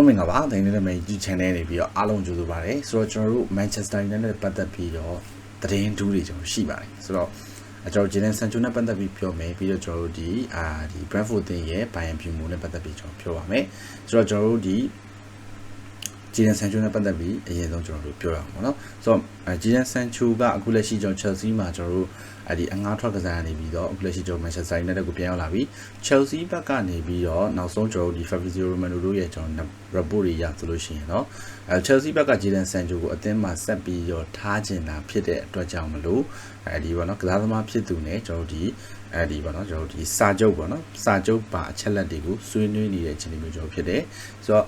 လုံးမင်္ဂလာပါဒိုင်နေတဲ့မယ် YouTube channel နေပြီးတော့အားလုံးကြိုဆိုပါရစေဆိုတော့ကျွန်တော်တို့ Manchester United နဲ့ပတ်သက်ပြီးတော့သတင်းဒူးတွေကျွန်တော်ရှိပါတယ်ဆိုတော့အကျွန်တော်ဂျင်းနဲ့ဆန်ချိုနဲ့ပတ်သက်ပြီးပြောမယ်ပြီးတော့ကျွန်တော်တို့ဒီအာဒီ Brentford တင်ရဲ့ Bayern Bumo နဲ့ပတ်သက်ပြီးကျွန်တော်ပြောပါမယ်ဆိုတော့ကျွန်တော်တို့ဒီ ဂျီဒန်ဆန်ချိုနဲ့ပတ်သက်ပြီးအရင်ဆုံးကျွန်တော်တို့ပြောရအောင်ပေါ့နော်ဆိုတော့ဂျီဒန်ဆန်ချိုကအခုလက်ရှိကျွန်တော် Chelsea မှာကျွန်တော်တို့အဲ့ဒီအငှားထွက်ကစားနေပြီးတော့အခုလက်ရှိကျွန်တော် Manchester United ကိုပြန်ရောက်လာပြီး Chelsea ဘက်ကနေပြီးတော့နောက်ဆုံးကျွန်တော်တို့ဒီ Fabrizio Romano တို့ရဲ့ကျွန်တော် report တွေရဆိုလို့ရှိရင်တော့အဲ Chelsea ဘက်က Jadon Sancho ကိုအသင်းမှာဆက်ပြီးတော့ထားကျင်တာဖြစ်တဲ့အတွက်ကြောင့်မလို့အဲဒီပေါ့နော်ကစားသမားဖြစ်သူနဲ့ကျွန်တော်တို့ဒီအဲဒီပေါ့နော်ကျွန်တော်တို့ဒီစာချုပ်ပေါ့နော်စာချုပ်ပါအချက်လက်တွေကိုဆွေးနွေးနေတဲ့အချိန်မျိုးကျွန်တော်ဖြစ်တယ်ဆိုတော့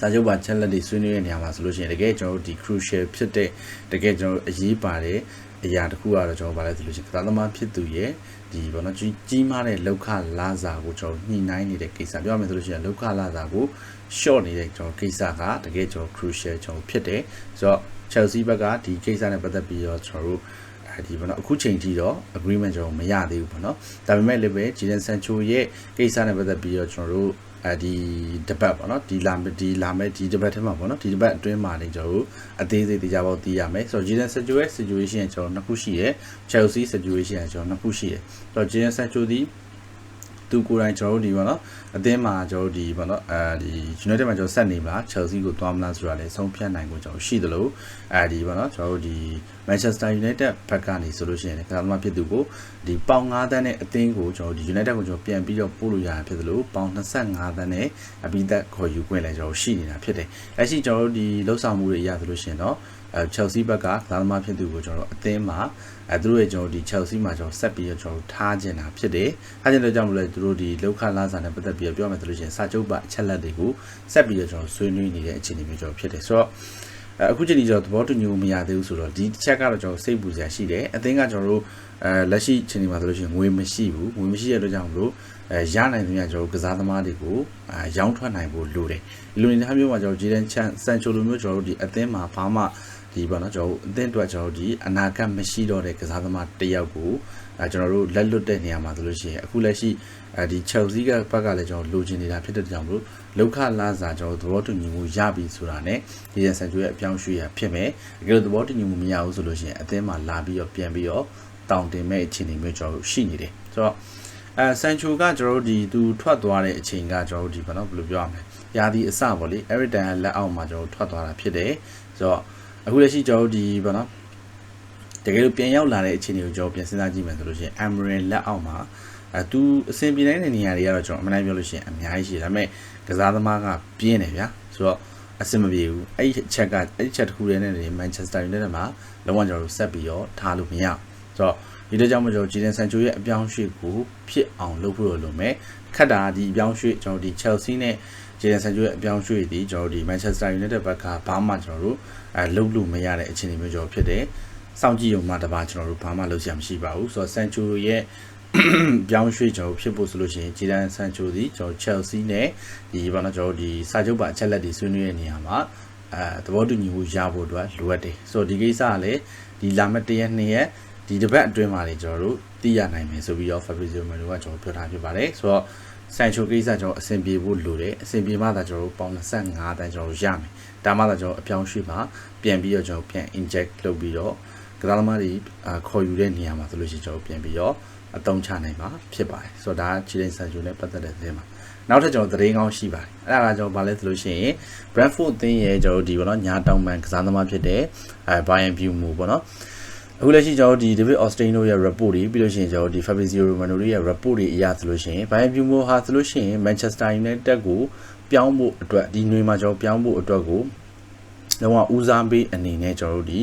စာချုပ်ပါချက်လက်တွေဆွေးနွေးတဲ့နေရာမှာဆိုလို့ရှိရင်တကယ်ကျွန်တော်တို့ဒီ crucial ဖြစ်တဲ့တကယ်ကျွန်တော်တို့အရေးပါတဲ့အရာတစ်ခုကတော့ကျွန်တော်ဗာလဲဆိုလို့ရှိရင်ကစားသမားဖြစ်သူရဲ့ဒီဘောနော်ကြီးကြီးမားတဲ့လောက်ခလာစာကိုကျွန်တော်ညှိနှိုင်းနေတဲ့ကိစ္စပြောရမယ်ဆိုလို့ရှိရင်လောက်ခလာစာကို short နေတဲ့ကျွန်တော်ကိစ္စကတကယ်ကျွန်တော် crucial ကျွန်တော်ဖြစ်တယ်ဆိုတော့ Chelsea ဘက်ကဒီကိစ္စနဲ့ပတ်သက်ပြီးတော့ကျွန်တော်တို့အဲဒီဘောနော်အခုချိန်ထိတော့ agreement ကျွန်တော်မရသေးဘူးဘောနော်ဒါပေမဲ့လည်းပဲ Jadon Sancho ရဲ့ကိစ္စနဲ့ပတ်သက်ပြီးတော့ကျွန်တော်တို့ အဲဒီတပတ်ပေါ့နော်ဒီလာဒီလာမဲ့ဒီတပတ်ထဲမှာပေါ့နော်ဒီတပတ်အတွင်းမှာနေကျွန်တော်တို့အသေးစိတ်တရားပေါက်သိရမယ်ဆိုတော့ Jadon Sancho ရဲ့ situation ကျွန်တော်နှစ်ခုရှိရယ် Chelsea situation ကျွန်တော်နှစ်ခုရှိရယ်ဆိုတော့ Jadon Sancho ဒီ သူကိုယ်တိုင်ကျွန်တော်တို့ဒီပေါ့နော်အသင်းမှာကျွန်တော်တို့ဒီပေါ့နော်အဲဒီ United မှာကျွန်တော်ဆက်နေမလား Chelsea ကိုသွားမလားဆိုတာလည်းဆုံးဖြတ်နိုင်ကိုကျွန်တော်ရှိသလိုအဲဒီပေါ့နော်ကျွန်တော်တို့ဒီ Manchester United ဘက်ကနေဆိုလို့ရှိရင်ကစားသမားဖြစ်သူကိုဒီပေါင်9တန်းနဲ့အသင်းကိုကျွန်တော်ဒီ United ကိုကျွန်တော်ပြန်ပြီးတော့ပို့လို့ရတာဖြစ်သလိုပေါင်25တန်းနဲ့အပြီးသက်ခေါ်ယူခွင့်လည်းကျွန်တော်ရှိနေတာဖြစ်တယ်။လက်ရှိကျွန်တော်တို့ဒီလှုပ်ဆောင်မှုတွေရဆိုလို့ရှိရင်တော့ အဲ Chelsea ဘက်ကကစားသမားဖြစ်သူကိုကျွန်တော်အသင်းမှာအဲသူတို့ရဲ့ကျွန်တော်ဒီ Chelsea မှာကျွန်တော်ဆက်ပြီးတော့ကျွန်တော်ထားကျင်တာဖြစ်တယ်။ထားကျင်တဲ့ကြောင့်မလို့သူတို့ဒီလောက်ခလာစာနဲ့ပတ်သက်ပြီးပြောမယ်ဆိုလို့ရှိရင်စာချုပ်ပါအချက်လက်တွေကိုဆက်ပြီးတော့ကျွန်တော်ဆွေးနွေးနေတဲ့အခြေအနေမျိုးကျွန်တော်ဖြစ်တယ်ဆိုတော့အခုချိန်ကြီးကျွန်တော်သဘောတူညီမှုမရသေးဘူးဆိုတော့ဒီတစ်ချက်ကတော့ကျွန်တော်စိတ်ပူစရာရှိတယ်အသင်းကကျွန်တော်တို့အဲလက်ရှိချိန်ဒီမှာဆိုလို့ရှိရင်ငွေမရှိဘူးငွေမရှိတဲ့အတွက်ကြောင့်မလို့အဲရနိုင်သမျှကျွန်တော်တို့ကစားသမားတွေကိုအဲရောင်းထွက်နိုင်ဖို့လိုတယ်ဒီလိုနေတဲ့မျိုးမှာကျွန်တော်ဂျီဒန်ချန်ဆန်ချိုလိုမျိုးကျွန်တော်တို့ဒီအသင်းမှာဘာမှ ဒီပေါ့နော်ကျွန်တော်တို့အသင်းအတွက်ကျွန်တော်တို့ဒီအနာဂတ်မရှိတော့တဲ့ကစားသမားတစ်ယောက်ကိုအဲကျွန်တော်တို့လက်လွတ်တဲ့နေရာမှာဆိုလို့ရှိရင်အခုလက်ရှိအဲဒီ Chelsea ကဘက်ကလည်းကျွန်တော်လိုချင်နေတာဖြစ်တဲ့ကြောင့်မလို့လောက်ခလာစာကျွန်တော်သဘောတူညီမှုရပြီဆိုတာနဲ့ဒီရန်ဆန်ချိုရဲ့အပြောင်းရွှေ့ရဖြစ်မယ်တကယ်လို့သဘောတူညီမှုမရဘူးဆိုလို့ရှိရင်အသင်းမှာလာပြီးတော့ပြန်ပြီးတော့တောင်းတင်မဲ့အခြေအနေမျိုးကျွန်တော်တို့ရှိနေတယ်ဆိုတော့အဲဆန်ချိုကကျွန်တော်တို့ဒီသူထွက်သွားတဲ့အချိန်ကကျွန်တော်တို့ဒီဘာလို့ဘယ်လိုပြောရမလဲရာသီအစပေါ့လေ every time လက်အောက်မှာကျွန်တော်တို့ထွက်သွားတာဖြစ်တယ်ဆိုတော့ အခုလက်ရှိကျွန်တော်တို့ဒီဘာလို့တကယ်လို့ပြန်ရောက်လာတဲ့အခြေအနေကိုကျွန်တော်ပြန်စဉ်းစားကြည့်မယ်ဆိုလို့ရှိရင် Amarin လက်အောက်မှာအဲသူအဆင်ပြေနိုင်တဲ့နေရာတွေကတော့ကျွန်တော်အမှန်တမ်းပြောလို့ရှိရင်အများကြီးရှိတယ်ဒါပေမဲ့ကစားသမားကပြင်းတယ်ဗျာဆိုတော့အဆင်မပြေဘူးအဲ့ဒီချက်ကအဲ့ဒီချက်တစ်ခုတည်းနဲ့နေ Manchester United မှာလုံးဝကျွန်တော်တို့ဆက်ပြီးတော့ထားလို့မရဘူးဆိုတော့ဒီတော့ကြောင့်မကျွန်တော်ဂျီဒန်ဆန်ချိုရဲ့အပြောင်းရွှေ့ကိုဖြစ်အောင်လုပ်ဖို့လိုမယ်ခက်တာဒီအပြောင်းရွှေ့ကျွန်တော်ဒီ Chelsea နဲ့ဂျီဒန်ဆန်ချိုရဲ့အပြောင်းရွှေ့ဒီကျွန်တော်ဒီ Manchester United ဘက်ကဘာမှကျွန်တော်တို့ အဲလုပ်လို့မရတဲ့အခြေအနေမျိုးကျွန်တော်ဖြစ်တယ်စောင့်ကြည့်ရုံမှတပါကျွန်တော်တို့ဘာမှလုပ်စရာမရှိပါဘူးဆိုတော့ဆန်ချိုရဲ့ပြောင်းရွှေ့ကျွန်တော်ဖြစ်ဖို့ဆိုလို့ရှိရင်ဂျီဒန်ဆန်ချိုဒီကျွန်တော် Chelsea နဲ့ဒီဘာလို့ကျွန်တော်ဒီစာချုပ်ပါအချက်လက်တွေဆွေးနွေးတဲ့နေရာမှာအဲသဘောတူညီမှုရဖို့အတွက်လိုအပ်တယ်ဆိုတော့ဒီကိစ္စကလည်းဒီလာမယ့်တရက်နှစ်ရက်ဒီတစ်ပတ်အတွင်းမှာလေကျွန်တော်တို့သိရနိုင်မယ်ဆိုပြီးတော့ Fabrizio Romano ကကျွန်တော်ပြောထားဖြစ်ပါတယ်ဆိုတော့ ဆန်ချိုကိစ္စကျွန်တော်အဆင်ပြေဖို့လိုတယ်အဆင်ပြေမှသာကျွန်တော်တို့ပေါင်25တန်းကျွန်တော်တို့ရမယ်ဒါမှသာကျွန်တော်အပြောင်းရွှေ့မှာပြန်ပြီးတော့ကျွန်တော်ပြန် inject လုပ်ပြီးတော့ကစားသမားတွေခေါ်ယူတဲ့နေရာမှာဆိုလို့ရှိရင်ကျွန်တော်ပြန်ပြီးတော့အသုံးချနိုင်မှာဖြစ်ပါတယ်ဆိုတော့ဒါချီလင်ဆန်ချိုနဲ့ပတ်သက်တဲ့သတင်းမှာနောက်ထပ်ကျွန်တော်သတင်းကောင်းရှိပါတယ်အဲ့ဒါကကျွန်တော်ဗာလဲဆိုလို့ရှိရင် Brentford အသင်းရဲ့ကျွန်တော်ဒီပေါ့နော်ညာတောင်ပန်ကစားသမားဖြစ်တဲ့အဲ Bayern Bumo ပေါ့နော် အခုလက်ရှိကျွန်တော်ဒီ David Austin တို့ရဲ့ report တွေပြီးလို့ရှိရင်ကျွန်တော်ဒီ Fabrizio Romano တို့ရဲ့ report တွေအရဆိုလို့ရှိရင် Bayern Bumo ဟာဆိုလို့ရှိရင် Manchester United ကိုပြောင်းဖို့အတွက်ဒီຫນွေမှာကျွန်တော်ပြောင်းဖို့အတွက်ကိုလုံးဝဦးစားပေးအနေနဲ့ကျွန်တော်တို့ဒီ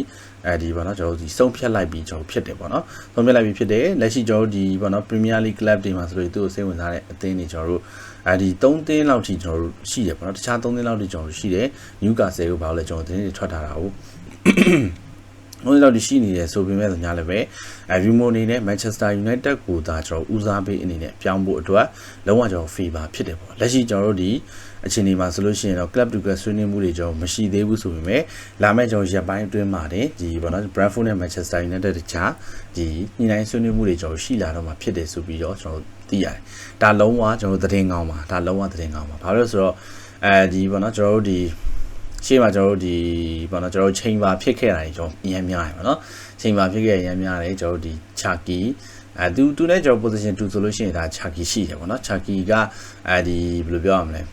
အဲဒီပေါ့နော်ကျွန်တော်တို့ဒီစုံဖြတ်လိုက်ပြီးကျွန်တော်ဖြစ်တယ်ပေါ့နော်စုံဖြတ်လိုက်ပြီးဖြစ်တယ်လက်ရှိကျွန်တော်တို့ဒီပေါ့နော် Premier League Club တွေမှာဆိုလို့သူ့ကိုစိတ်ဝင်စားတဲ့အသင်းတွေကျွန်တော်တို့အဲဒီ3သင်းလောက်ထိကျွန်တော်တို့ရှိတယ်ပေါ့နော်တခြား3သင်းလောက်ထိကျွန်တော်တို့ရှိတယ် Newcastle ကိုဘာလို့လဲကျွန်တော်သတင်းတွေထွက်ထားတာဟုတ် ဟိုလောက်ဒီရှိနေတယ်ဆိုပေမဲ့ညာလည်းပဲအဲဗီမိုအနေနဲ့ Manchester United ကိုသာကျွန်တော်ဦးစားပေးအနေနဲ့ပြောင်းဖို့အတွက်လုံးဝကျွန်တော် favor ဖြစ်တယ်ပေါ့လက်ရှိကျွန်တော်တို့ဒီအခြေအနေမှာဆိုလို့ရှိရင်တော့ club to club ဆွေးနွေးမှုတွေကျွန်တော်မရှိသေးဘူးဆိုပေမဲ့လာမယ့်ကျွန်တော်ရက်ပိုင်းအတွင်းမှာတင်ဒီဘောနော် Brentford နဲ့ Manchester United တခြားဒီညှိနှိုင်းဆွေးနွေးမှုတွေကျွန်တော်ရှိလာတော့မှာဖြစ်တယ်ဆိုပြီးတော့ကျွန်တော်သိရတယ်ဒါလုံးဝကျွန်တော်သတင်းကောင်းပါဒါလုံးဝသတင်းကောင်းပါဘာလို့လဲဆိုတော့အဲဒီပေါ့နော်ကျွန်တော်တို့ဒီ ရှေ့မှာကျွန်တော်တို့ဒီပေါ့နော်ကျွန်တော်တို့ချိန်ပါဖြစ်ခဲ့တာတွေကျွန်တော်အရင်များတယ်ပေါ့နော်ချိန်ပါဖြစ်ခဲ့ရရင်များတယ်ကျွန်တော်တို့ဒီ Chucky အဲသူသူနဲ့ကျွန်တော် position 2ဆိုလို့ရှိရင်ဒါ Chucky ရှိတယ်ပေါ့နော် Chucky ကအဲဒီဘယ်လိုပြောရမလဲ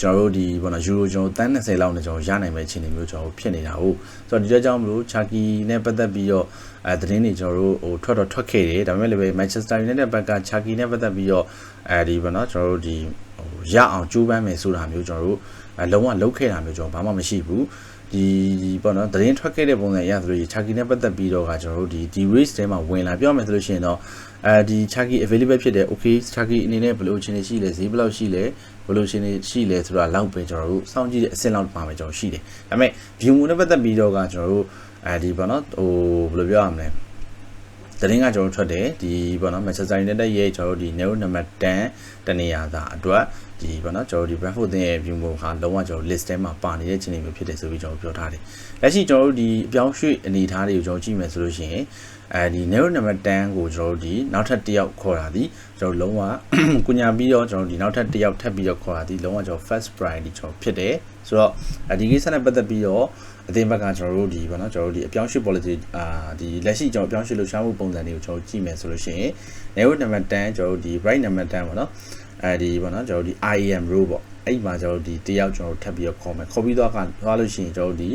ကျွန်တော်တို့ဒီဘောနော်ယူရိုကျွန်တော်တန်း20လောက်နဲ့ကျွန်တော်ရနိုင်မယ့်အခြေအနေမျိုးကျွန်တော်ဖြစ်နေတာဟုတ်ဆိုတော့ဒီကြောင့်မလို့ချာကီနဲ့ပတ်သက်ပြီးတော့အဲသတင်းတွေကျွန်တော်တို့ဟိုထွက်တော့ထွက်ခဲ့တယ်ဒါပေမဲ့လည်းပဲ Manchester United ဘက်ကချာကီနဲ့ပတ်သက်ပြီးတော့အဲဒီဘောနော်ကျွန်တော်တို့ဒီဟိုရအောင်ကြိုးပမ်းမယ်ဆိုတာမျိုးကျွန်တော်တို့ အဲလုံးဝလုပ်ခဲ့တာမျိုးကျွန်တော်ဘာမှမရှိဘူးဒီပေါ့နော်သတင်းထွက်ခဲ့တဲ့ပုံစံအရဆိုလို့ချာကီနဲ့ပတ်သက်ပြီးတော့ကကျွန်တော်တို့ဒီဒီ race ထဲမှာဝင်လာပြောမယ်ဆိုလို့ရှိရင်တော့အဲဒီ Chucky available ဖြစ်တယ် okay Chucky အနေနဲ့ဘယ်လိုအခြေအနေရှိလဲဈေးဘယ်လောက်ရှိလဲဘယ်လိုအခြေအနေရှိလဲဆိုတာလောက်ပဲကျွန်တော်တို့စောင့်ကြည့်တဲ့အဆင့်လောက်ပါမယ်ကျွန်တော်ရှိတယ်ဒါပေမဲ့ view နဲ့ပတ်သက်ပြီးတော့ကကျွန်တော်တို့အဲဒီပေါ့နော်ဟိုဘယ်လိုပြောရမလဲ သတင်းကကျွန်တော်ထွက်တယ်ဒီပေါ့နော် Manchester United ရဲ့ကျွန်တော်တို့ဒီ narrow number 10တနေရာသာအတွက်ဒီပေါ့နော်ကျွန်တော်တို့ဒီ Brentford တင်ရဲ့ view ပုံဟာလုံးဝကျွန်တော် list ထဲမှာပါနေတဲ့အခြေအနေမျိုးဖြစ်တယ်ဆိုပြီးကျွန်တော်ပြောထားတယ်လက်ရှိကျွန်တော်တို့ဒီအပြောင်းရွှေ့အနေအထားတွေကိုကျွန်တော်ကြည့်မယ်ဆိုလို့ရှိရင်အဲဒီ narrow number 10ကိုကျွန်တော်တို့ဒီနောက်ထပ်တစ်ယောက်ခေါ်တာဒီကျွန်တော်လုံးဝကုညာပြီးတော့ကျွန်တော်ဒီနောက်ထပ်တစ်ယောက်ထပ်ပြီးတော့ခေါ်တာဒီလုံးဝကျွန်တော် first priority ကျွန်တော်ဖြစ်တယ်ဆိုတော့ဒီကိစ္စနဲ့ပတ်သက်ပြီးတော့ အသင်းဘက်ကကျွန်တော်တို့ဒီပေါ့နော်ကျွန်တော်တို့ဒီအပြောင်းရွှေ့ policy အာဒီလက်ရှိကျွန်တော်အပြောင်းရွှေ့လှူရှားမှုပုံစံတွေကိုကျွန်တော်ကြည့်မယ်ဆိုလို့ရှိရင် narrow number 10ကျွန်တော်တို့ဒီ right number 10ပေါ့နော်အဲဒီပေါ့နော်ကျွန်တော်တို့ဒီ IAM role ပေါ့အဲ့ဒီမှာကျွန်တော်တို့ဒီတယောက်ကျွန်တော်တို့ထပ်ပြီးတော့ခေါ်မယ်ခေါ်ပြီးတော့ကသွားလို့ရှိရင်ကျွန်တော်တို့ဒီ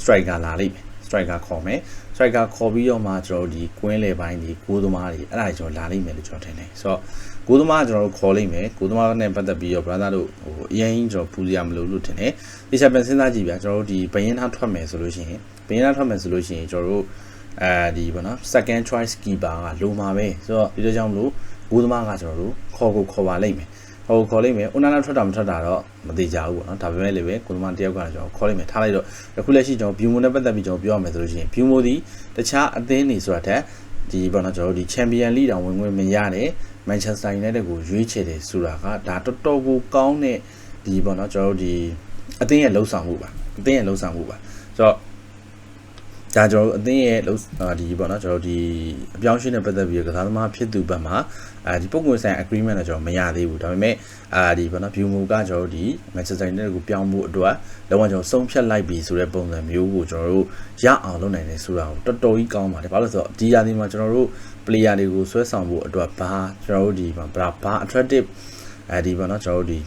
striker လာလိမ့်မယ် striker ခေါ်မယ် striker ခေါ်ပြီးတော့မှကျွန်တော်တို့ဒီကွင်းလေပိုင်းဒီကိုးသမားတွေအဲ့ဒါကျွန်တော်လာလိမ့်မယ်လို့ကျွန်တော်ထင်တယ်ဆိုတော့ ကိုးသမားကျွန်တော်တို့ခေါ်လိမ့်မယ်ကိုးသမားနဲ့ပတ်သက်ပြီးတော့ brother တို့ဟိုအရင်ကျွန်တော်ပူစရာမလိုလို့ထင်တယ်ဒီချက်ပြန်စဉ်းစားကြည့်ဗျာကျွန်တော်တို့ဒီဘယင်းသားထွက်မယ်ဆိုလို့ရှိရင်ဘယင်းသားထွက်မယ်ဆိုလို့ရှိရင်ကျွန်တော်တို့အဲဒီပေါ့နော် second choice keeper ကလိုမှာပဲဆိုတော့ဒီလိုကြောင့်မလို့ကိုးသမားကကျွန်တော်တို့ခေါ်ကိုခေါ်ပါလိမ့်မယ်ဟိုခေါ်လိုက်မယ်ဦးနာနာထွက်တာမထွက်တာတော့မသေးကြဘူးပေါ့နော်ဒါပေမဲ့လည်းပဲကိုသမားတယောက်ကကျွန်တော်ခေါ်လိုက်မယ်ထားလိုက်တော့အခုလက်ရှိကျွန်တော် view mode နဲ့ပတ်သက်ပြီးကျွန်တော်ပြောရမယ်ဆိုလို့ရှိရင် view mode ဒီတခြားအသင်းတွေဆိုတာထက်ဒီပေါ့နော်ကျွန်တော်တို့ဒီ Champion League တောင်ဝင်ဝင်မရတဲ့ Manchester United ကိုရွေးချယ်တယ်ဆိုတာကဒါတော်တော်ကိုကောင်းတဲ့ဒီပေါ့နော်ကျွန်တော်တို့ဒီအသင်းရဲ့လှုပ်ဆောင်မှုပါအသင်းရဲ့လှုပ်ဆောင်မှုပါဆိုတော့ဒါကျွန်တော်တို့အသင်းရဲ့ဒီပေါ့နော်ကျွန်တော်တို့ဒီအပြောင်းအရွှေ့နဲ့ပတ်သက်ပြီးကစားသမားဖြစ်သူဘက်မှာအဲဒီပုံကွန်ဆိုင် agreement တော့ကျွန်တော်မရသေးဘူးဒါပေမဲ့အာဒီပေါ့နော် view move ကကျွန်တော်တို့ဒီ Manchester United ကိုပြောင်းဖို့အတွက်လုံးဝကျွန်တော်ဆုံးဖြတ်လိုက်ပြီဆိုတဲ့ပုံစံမျိုးကိုကျွန်တော်တို့ရအောင်လုပ်နိုင်တယ်ဆိုတာကိုတော်တော်ကြီးကောင်းပါတယ်ဘာလို့လဲဆိုတော့ဒီရာသီမှာကျွန်တော်တို့ player တွေကိုဆွဲဆောင်ဖို့အတွက်ဘာကျွန်တော်တို့ဒီဘာဘာ attractive အဲဒီပေါ့နော်ကျွန်တော်တို့ဒီ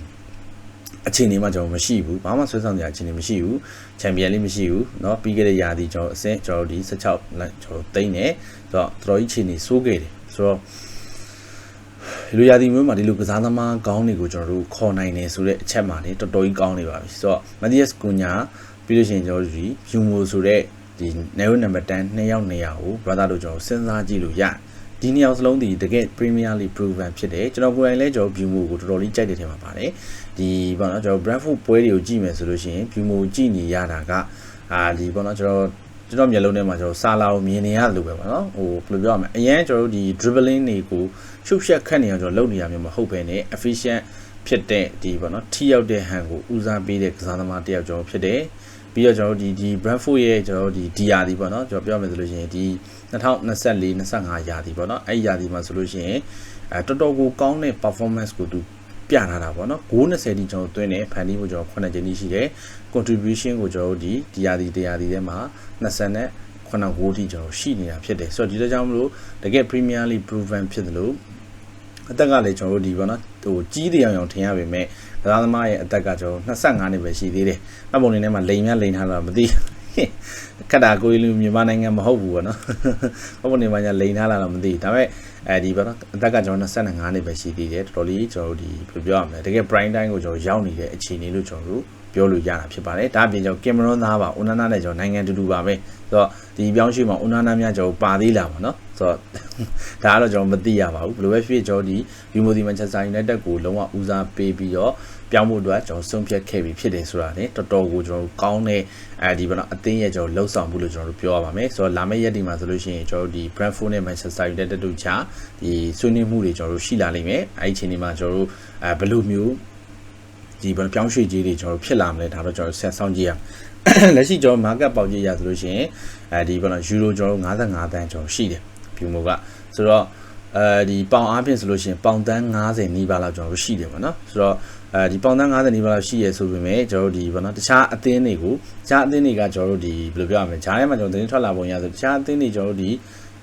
အခြေအနေမှာကျွန်တော်မရှိဘူးဘာမှဆွဲဆောင်စရာအခြေအနေမရှိဘူးချန်ပီယံလိမရှိဘူးเนาะပြီးခဲ့တဲ့ရာသီကျွန်တော်အဆင့်ကျွန်တော်ဒီ16လိုက်ကျွန်တော်သိမ်းတယ်ဆိုတော့တော်တော်ကြီးအခြေအနေစိုးခဲ့တယ်ဆိုတော့ဒီလိုရာသီမျိုးမှာဒီလိုကစားသမားကောင်းတွေကိုကျွန်တော်တို့ခေါ်နိုင်တယ်ဆိုတဲ့အချက်မှာနေတော်တော်ကြီးကောင်းနေပါပြီဆိုတော့မက်ဒီယက်စ်ကူညာပြီးလို့ရှိရင်ကျွန်တော်တို့ဒီယူမိုဆိုတဲ့ဒီ narrow number 10နှစ်ယောက်နေရာကို brother တို့ကျွန်တော်စဉ်းစားကြည့်လို့ရတယ် ဒီနှစ်ယောက်စလုံးဒီတကယ် Premier League proven ဖြစ်တယ်ကျွန်တော်ကိုယ်တိုင်လည်းကျွန်တော် view မို့ကိုတော်တော်လေးကြိုက်တဲ့ထဲမှာပါတယ်ဒီပေါ့နော်ကျွန်တော် Brentford ပွဲတွေကိုကြည့်မယ်ဆိုလို့ရှိရင် view မို့ကြည့်နေရတာကအာဒီပေါ့နော်ကျွန်တော်ကျွန်တော်မျက်လုံးထဲမှာကျွန်တော်စာလာကိုမြင်နေရတယ်လို့ပဲပေါ့နော်ဟိုဘယ်လိုပြောရမလဲအရင်ကျွန်တော်တို့ဒီ dribbling တွေကိုရှုပ်ရှက်ခတ်နေအောင်ကျွန်တော်လုပ်နေရမျိုးမဟုတ်ဘဲနဲ့ efficient ဖြစ်တဲ့ဒီပေါ့နော်ထိရောက်တဲ့ဟန်ကိုဦးစားပေးတဲ့ကစားသမားတယောက်ကျွန်တော်ဖြစ်တယ် ပြီးတော့ကျွန်တော်တို့ဒီဒီ Brentford ရဲ့ကျွန်တော်တို့ဒီ DR ဒီပေါ့နော်ကျွန်တော်ပြောမယ်ဆိုလို့ရှိရင်ဒီ2024 25ရာသီပေါ့နော်အဲ့ရာသီမှာဆိုလို့ရှိရင်အဲတော်တော်ကိုကောင်းတဲ့ performance ကိုသူပြထားတာပေါ့နော်ဂိုး20တိကျွန်တော်သွင်းတယ်ဖန်တီးကိုကျွန်တော်9ချိန်ရှိတယ် contribution ကိုကျွန်တော်တို့ဒီဒီရာသီတရားသီထဲမှာ20နဲ့9ဂိုးတိကျွန်တော်ရှိနေတာဖြစ်တယ်ဆိုတော့ဒီလိုကြောင့်မလို့တကယ် Premier League proven ဖြစ်တယ်လို့ အသက်ကလည်းကျွန်တော်တို့ဒီပေါ့နော်ဟိုကြီးတရားအောင်ထင်ရပေမဲ့ကစားသမားရဲ့အသက်ကကျွန်တော်25နှစ်ပဲရှိသေးတယ်။အပုံနေထဲမှာလိန်များလိန်ထားတော့မသိခက်တာကိုလူမြန်မာနိုင်ငံမဟုတ်ဘူးပေါ့နော်။အပုံနေမှာညာလိန်ထားလာတော့မသိဒါပေမဲ့အဲဒီပေါ့နော်အသက်ကကျွန်တော်25နှစ်ပဲရှိသေးတယ်တော်တော်လေးကျွန်တော်တို့ဒီဘယ်လိုပြောရမလဲတကယ် prime time ကိုကျွန်တော်ရောက်နေတဲ့အခြေအနေလို့ကျွန်တော်တို့ပြောလို့ရတာဖြစ်ပါတယ်ဒါအပြင်ကျွန်တော်ကင်မရွန်သားပါဦးနာနာနဲ့ကျွန်တော်နိုင်ငံတူတူပါပဲဆိုတော့ဒီပြောင်းရွှေ့မှာဦးနာနာများကျွန်တော်ပါသေးလာပါနော်ဆိုတော့ ဒါကတော့ကျွန်တော်မသိရပါဘူးဘယ်လိုပဲဖြစ်ကျွန်တော်ဒီယူမိုဒီမန်ချက်စတာယူနိုက်တက်ကိုလုံးဝဦးစားပေးပြီးတော့ပြောင်းဖို့အတွက်ကျွန်တော်ဆုံးဖြတ်ခဲ့ပြီးဖြစ်တယ်ဆိုတာ ਨੇ တော်တော်ကိုကျွန်တော်တို့ကောင်းတဲ့အဲဒီဘောနော်အသင်းရဲ့ကျွန်တော်လှုပ်ဆောင်မှုလို့ကျွန်တော်တို့ပြောရပါမယ်ဆိုတော့လာမယ့်ရက်ဒီမှာဆိုလို့ရှိရင်ကျွန်တော်တို့ဒီ Brentford နဲ့ Manchester United တို့ချာဒီဆွေးနွေးမှုတွေကျွန်တော်တို့ရှိလာလိမ့်မယ်အဲဒီအချိန်ဒီမှာကျွန်တော်တို့အဲဘယ်လိုမျိုးဒီဘယ်ပြောင်းရွှေ့ကြီးတွေကျွန်တော်တို့ဖြစ်လာမလဲဒါတော့ကျွန်တော်ဆက်ဆောင်ကြည့်ရအောင်လက်ရှိကျွန်တော် market ပေါက်ကြည့်ရဆိုလို့ရှိရင်အဲဒီဘောနော်ယူရိုကျွန်တော်တို့55တန်းကျွန်တော်ရှိတယ် ဖြူမိုကဆိုတော့အဲဒီပေါင်အားဖြင့်ဆိုလို့ရှိရင်ပေါင်တန်း90နီးပါးလောက်ကျွန်တော်တို့ရှိတယ်ပေါ့နော်ဆိုတော့အဲဒီပေါင်သား90နီးပါးလောက်ရှိရဲဆိုပေမဲ့ကျွန်တော်တို့ဒီဘောနော်တခြားအသင်းတွေကိုတခြားအသင်းတွေကကျွန်တော်တို့ဒီဘယ်လိုပြောရမလဲဂျားထဲမှာကျွန်တော်သတင်းထွက်လာပုံရဆိုတခြားအသင်းတွေကျွန်တော်တို့ဒီ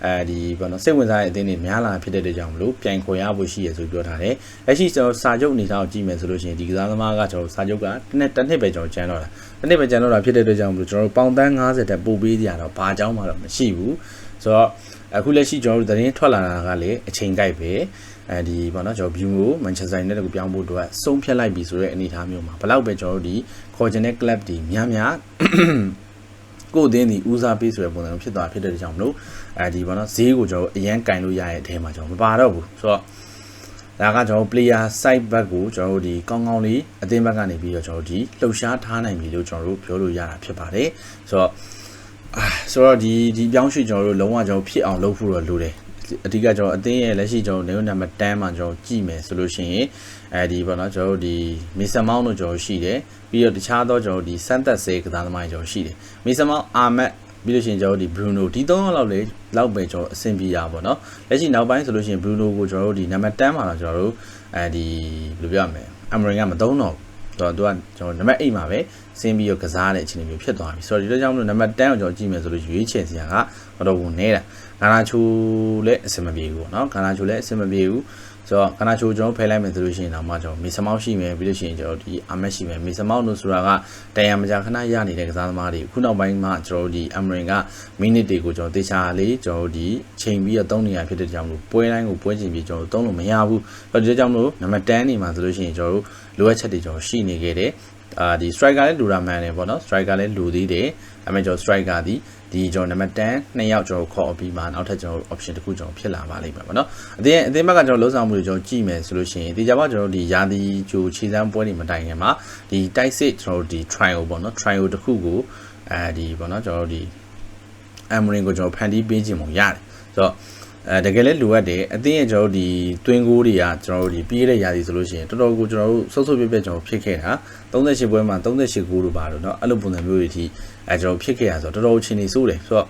အဲဒီဘောနော်စိတ်ဝင်စားတဲ့အသင်းတွေများလာဖြစ်တဲ့အတွက်ကြောင့်မလို့ပြိုင်ခွေရဖို့ရှိရဆိုပြောထားတယ်လက်ရှိကျွန်တော်စာချုပ်အနေထားကိုကြည့်မယ်ဆိုလို့ရှိရင်ဒီကစားသမားကကျွန်တော်စာချုပ်ကတစ်နှစ်တစ်နှစ်ပဲကျွန်တော်ကျန်တော့တာတစ်နှစ်ပဲကျန်တော့တာဖြစ်တဲ့အတွက်ကြောင့်မလို့ကျွန်တော်တို့ပေါင်တန်း90တက်ပို့ပေးကြရတော့ဘာအကြောင်းမှတော့မရှိဘူးဆိုတော့ အခုလက်ရှိကျွန်တော်တို့သတင်းထွက်လာတာကလည်းအချိန်ကြိုက်ပဲအဲဒီပေါ့နော်ကျွန်တော် view ကို Manchester United ကိုပြောင်းဖို့အတွက်ဆုံးဖြတ်လိုက်ပြီဆိုတဲ့အနေအထားမျိုးမှာဘလောက်ပဲကျွန်တော်တို့ဒီခေါ်ချင်တဲ့ club တွေများများကိုယ်အသင်းဒီဦးစားပေးဆိုတဲ့ပုံစံမျိုးဖြစ်သွားဖြစ်တဲ့ကြောင့်မလို့အဲဒီပေါ့နော်ဈေးကိုကျွန်တော်အရန်ကင်လို့ရရဲ့အထဲမှာကျွန်တော်မပါတော့ဘူးဆိုတော့ဒါကကျွန်တော် player side back ကိုကျွန်တော်တို့ဒီကောင်းကောင်းလေးအသင်းဘက်ကနေပြီးတော့ကျွန်တော်တို့ဒီလှုပ်ရှားထားနိုင်ပြီလို့ကျွန်တော်တို့ပြောလို့ရတာဖြစ်ပါတယ်ဆိုတော့ အာဆိုတော့ဒီဒီပြောင်းရွှေ့ကျွန်တော်တို့လုံးဝကျွန်တော်ဖြစ်အောင်လုပ်ဖို့တော့လိုတယ်အဓိကကျွန်တော်အသင်းရဲ့လက်ရှိကျွန်တော်နေနံပါတ်10မှာကျွန်တော်ကြည့်မယ်ဆိုလို့ရှိရင်အဲဒီပေါ့နော်ကျွန်တော်တို့ဒီမစ္စမောင်းတို့ကျွန်တော်ရှိတယ်ပြီးတော့တခြားသောကျွန်တော်ဒီစန်သက်စေကစားသမားတွေကျွန်တော်ရှိတယ်မစ္စမောင်းအာမတ်ပြီးလို့ရှိရင်ကျွန်တော်တို့ဒီ Bruno ဒီ၃ယောက်လောက်လေလောက်ပဲကျွန်တော်အဆင်ပြေတာပေါ့နော်လက်ရှိနောက်ပိုင်းဆိုလို့ရှိရင် Bruno ကိုကျွန်တော်တို့ဒီနံပါတ်10မှာတော့ကျွန်တော်တို့အဲဒီဘယ်လိုပြောရမလဲ Amarin ကမသုံးတော့ဘူး တော့သူကကျွန်တော်နံပါတ်8မှာပဲဆင်းပြီးတော့ကစားတဲ့အခြေအနေမျိုးဖြစ်သွားပြီဆိုတော့ဒီလိုကြောင့်မလို့နံပါတ်10ကိုကျွန်တော်ကြည့်မယ်ဆိုလို့ရွေးချယ်စရာကတော့ဝန်နေတာဂါနာချိုလည်းအဆင်မပြေဘူးပေါ့နော်ဂါနာချိုလည်းအဆင်မပြေဘူး ဆိုတော့ဂါနာချိုကျွန်တော်ဖယ်လိုက်မယ်ဆိုလို့ရှိရင်တော့မှကျွန်တော်မေဆမောက်ရှိမယ်ပြီးလို့ရှိရင်ကျွန်တော်ဒီအာမက်ရှိမယ်မေဆမောက်လို့ဆိုတာကတန်ရမကြခဏရနေတဲ့ကစားသမားတွေခုနောက်ပိုင်းမှာကျွန်တော်ဒီအမရင်ကမိနစ်တွေကိုကျွန်တော်တေချာလေးကျွန်တော်ဒီချိန်ပြီးတော့သုံးနေရဖြစ်တဲ့ကြောင့်လို့ပွဲတိုင်းကိုပွဲချိန်ပြီးကျွန်တော်သုံးလို့မရဘူးဆိုတော့ဒီကြောင့်မလို့နံပါတ်10နေမှာဆိုလို့ရှိရင်ကျွန်တော်လိုအပ်ချက်တွေကျွန်တော်ရှိနေခဲ့တယ်အာဒီ striker လည်းလူရမှန်တယ်ပေါ့နော် striker လည်းလူသေးတယ်ဒါပေမဲ့ကျွန်တော် striker ဒီ ဒီကျွန်တော်နံပါတ်10နှစ်ယောက်ကျွန်တော်ခေါ်ပြီးမှနောက်ထပ်ကျွန်တော် option တစ်ခုကျွန်တော်ဖြစ်လာပါလိမ့်မယ်ပေါ့နော်အတင်းအတင်းဘက်ကကျွန်တော်လုံးဆောင်မှုတွေကျွန်တော်ကြည့်မယ်ဆိုလို့ရှိရင်ဒီကြပါကျွန်တော်ဒီယာဒီဂျိုခြေစမ်းပွဲတွေမတိုင်ခင်မှာဒီတိုက်စစ်ကျွန်တော်ဒီ trial ပေါ့နော် trial တစ်ခုကိုအဲဒီပေါ့နော်ကျွန်တော်ဒီ Amarin ကိုကျွန်တော်ဖန်တီးပေးခြင်းပုံရတယ်ဆိုတော့အဲတကယ်လည်းလိုအပ်တယ်အသင်းရဲ့ကျွန်တော်တို့ဒီတွင်းကိုတွေကကျွန်တော်တို့ဒီပြေးတဲ့ຢာစီဆိုလို့ရှိရင်တော်တော်ကိုကျွန်တော်တို့ဆုပ်ဆုပ်ပြက်ပြက်ကျွန်တော်ဖြစ်ခဲ့တာ38ပွဲမှာ38ဂိုးလို့ပါလို့เนาะအဲ့လိုပုံစံမျိုးတွေဒီ အဲကျွန်တော်ဖြစ်ခဲ့ရဆိုတော့တော်တော်ချင်းနေစိုးတယ်ဆိုတော့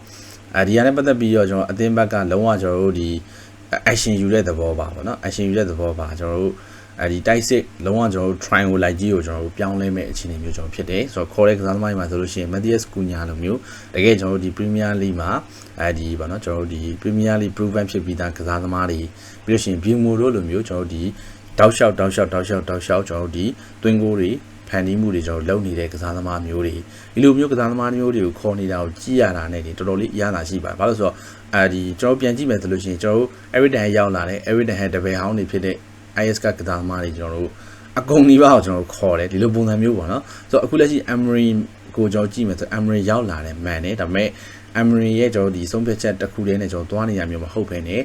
အဲဒီကနေပတ်သက်ပြီးတော့ကျွန်တော်အသင်းဘက်ကလုံးဝကျွန်တော်တို့ဒီ action ယူတဲ့သဘောပါပေါ့နော် action ယူတဲ့သဘောပါကျွန်တော်တို့အဲဒီတိုက်စစ်လုံးဝကျွန်တော်တို့ triangle light ကြီးကိုကျွန်တော်တို့ပြောင်းလဲမဲ့အခြေအနေမျိုးကျွန်တော်ဖြစ်တယ်ဆိုတော့ correct ကစားသမားတွေမှာဆိုလို့ရှိရင် Matthias Cunha လိုမျိုးတကယ်ကျွန်တော်တို့ဒီ Premier League မှာအဲဒီပေါ့နော်ကျွန်တော်တို့ဒီ Premier League proven ဖြစ်ပြီးသားကစားသမားတွေပြီးလို့ရှိရင် Bimo တို့လိုမျိုးကျွန်တော်တို့ဒီတောက်လျှောက်တောက်လျှောက်တောက်လျှောက်တောက်လျှောက်ကျွန်တော်တို့ဒီ twin goal တွေ ဖန်တီးမှုတွေကျွန်တော်လုပ်နေတဲ့ကစားသမားမျိုးတွေဒီလိုမျိုးကစားသမားမျိုးတွေကိုခေါ်နေတာကိုကြည့်ရတာနဲ့ဒီတော်တော်လေးအရသာရှိပါတယ်ဘာလို့ဆိုတော့အဲဒီကျွန်တော်ပြန်ကြည့်မယ်ဆိုလို့ရှိရင်ကျွန်တော်တို့ Everton ရောက်လာတယ် Everton ဟဲ့တပယ်ဟောင်းတွေဖြစ်တဲ့ IS ကကစားသမားတွေကျွန်တော်တို့အကုန်ဒီပါကိုကျွန်တော်ခေါ်တယ်ဒီလိုပုံစံမျိုးပေါ့နော်ဆိုတော့အခုလက်ရှိ Emery ကိုကျွန်တော်ကြည့်မယ်ဆို Emery ရောက်လာတယ်မှန်တယ်ဒါပေမဲ့ Emery ရဲ့ကျွန်တော်ဒီဆုံးဖြတ်ချက်တစ်ခုတည်းနဲ့ကျွန်တော်သွားနေရမျိုးမဟုတ်ဘဲနဲ့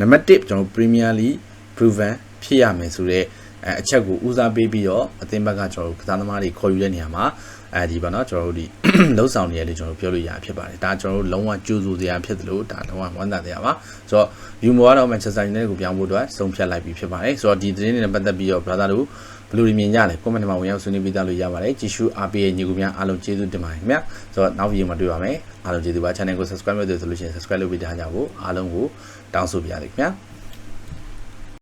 နံပါတ်1ကျွန်တော် Premier League proven ဖြစ်ရမယ်ဆိုတော့ အဲအချက်ကိုဦးစားပေးပြီးတော့အသင်းဘက်ကကျွန်တော်ကစားသမားတွေခေါ်ယူတဲ့နေရာမှာအဲဒီပါတော့ကျွန်တော်တို့ဒီလှုပ်ဆောင်နေရတယ်ကျွန်တော်ပြောလို့ရဖြစ်ပါတယ်ဒါကျွန်တော်တို့လုံးဝကြိုးစိုးစရာဖြစ်တယ်လို့ဒါလုံးဝဝမ်းသာစရာပါဆိုတော့ view မောကတော့ Manchester United ကိုပြောင်းဖို့အတွက်ဆုံးဖြတ်လိုက်ပြီးဖြစ်ပါတယ်ဆိုတော့ဒီသတင်းတွေနဲ့ပတ်သက်ပြီးတော့ brother တို့ဘယ်လိုမြင်ကြလဲ comment မှာဝင်ရောက်ဆွေးနွေးပေးကြလို့ရပါတယ်ကြည့်ရှုအားပေးညီကိုများအားလုံးကျေးဇူးတင်ပါတယ်ခင်ဗျာဆိုတော့နောက် video မှာတွေ့ပါမယ်အားလုံးကျေးဇူးပါ channel ကို subscribe လုပ်တယ်ဆိုလို့ရှိရင် subscribe လုပ်ပေးထားကြဖို့အားလုံးကိုတောင်းဆိုပါရစေခင်ဗျာ